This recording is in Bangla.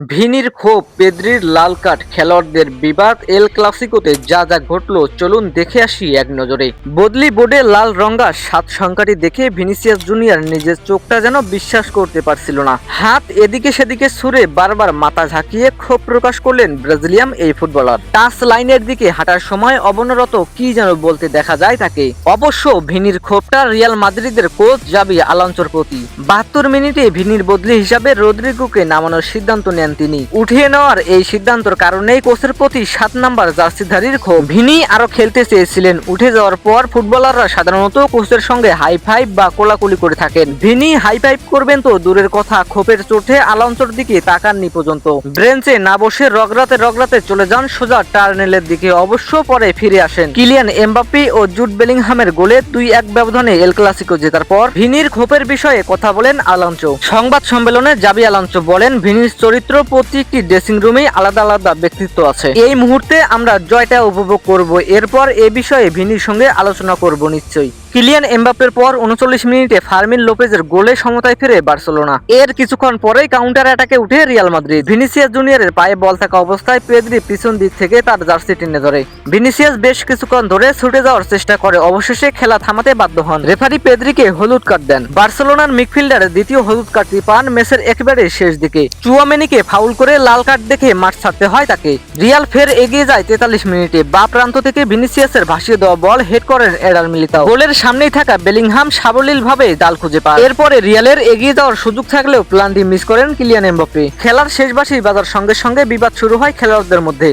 ভিনির ক্ষোভ পেদ্রির লাল কার্ড খেলোয়াড়দের বিবাদ, এল ক্লাসিকোতে যা যা ঘটলো, চলুন দেখে আসি এক নজরে। বদলি বোর্ডে লাল রঙা সাত সংখ্যাটি দেখে ভিনিসিয়াস জুনিয়র নিজের চোখটা যেন বিশ্বাস করতে পারছিল না। হাত এদিকে সেদিকে ছুড়ে বারবার মাথা ঝাঁকিয়ে ক্ষোভ প্রকাশ করলেন ব্রাজিলিয়াম এই ফুটবলার। টাচ লাইনের দিকে হাঁটার সময় অবনরত কি যেন বলতে দেখা যায় তাকে। অবশ্য ভিনির ক্ষোভটা রিয়াল মাদ্রিদের কোচ জাবি আলাঞ্চোর প্রতি। বাহাত্তর মিনিটে ভিনির বদলি হিসাবে রদ্রিগোকে নামানোর সিদ্ধান্ত নেন তিনি উঠিয়ে নেওয়ার এই সিদ্ধান্তর কারণেই কোচের প্রতি সাত নাম্বার জার্সিধারীর ক্ষোভ। ভিনি আরও খেলতে চেয়েছিলেন। উঠে যাওয়ার পর ফুটবলাররা সাধারণত কোচের সঙ্গে হাই ফাইভ বা কোলাকুলি করে থাকেন। ভিনি হাই ফাইভ করবেন তো দূরের কথা, ক্ষোভের চোটে আলাঞ্চোর দিকে তাকাননি পর্যন্ত। ব্রেঞ্চে না বসে রগরাতে রগরাতে চলে যান সোজা টার্নেলের দিকে। অবশ্য পরে ফিরে আসেন। কিলিয়ান এমবাপ্পি ও জুট বেলিংহামের গোলে দুই এক ব্যবধানে এল ক্লাসিকো জেতার পর ভিনির ক্ষোভের বিষয়ে কথা বলেন আলাঞ্চো সংবাদ সম্মেলনে জাবি আলাঞ্চো বলেন, ভিনির চরিত্র প্রতিটি ড্রেসিং রুমেই আলাদা আলাদা ব্যক্তিত্ব আছে। এই মুহূর্তে আমরা জয়টা উপভোগ করব। এরপর এ বিষয়ে ভিনির সঙ্গে আলোচনা করব নিশ্চয়ই। কিলিয়ান এমবাপ্পের পর উনচল্লিশ মিনিটে ফার্মিন লোপেজের গোলে সমতায় ফিরে বার্সেলোনা। এর কিছুক্ষণ পরেই কাউন্টার অ্যাটাকে উঠে রিয়াল মাদ্রিদ। ভিনিসিয়াস জুনিয়রের পায়ে বল থাকা অবস্থায় পেদ্রি পিছন দিক থেকে তার জার্সি টেনে ধরে। ভিনিসিয়াস বেশ কিছুক্ষণ ধরে ছুটে যাওয়ার চেষ্টা করে, অবশেষে খেলা থামাতে বাধ্য হন। রেফারি পেদ্রিকে হলুদ কার্ড দেন। বার্সেলোনার মিডফিল্ডার দ্বিতীয় হলুদ কার্ডটি পান ম্যাচের একেবারে শেষ দিকে। চুয়ামেনিকে ফাউল করে লাল কার্ড দেখে মাঠ ছাড়তে হয় তাকে। রিয়াল ফের এগিয়ে যায় তেতাল্লিশ মিনিটে। বা প্রান্ত থেকে ভিনিসিয়াসের ভাসিয়ে দেওয়া বল হেড করেন এডার মিলিতাও। গোলের সামনেই থাকা বেলিংহাম সাবলীল ভাবে জাল খুঁজে পায়। এরপরে রিয়ালের এগিয়ে যাওয়ার সুযোগ থাকলেও প্ল্যানটি মিস করেন কিলিয়ান এমবাপ্পে। খেলার শেষ বাসি বাজার সঙ্গে সঙ্গে বিবাদ শুরু হয় খেলোয়াড়দের মধ্যে।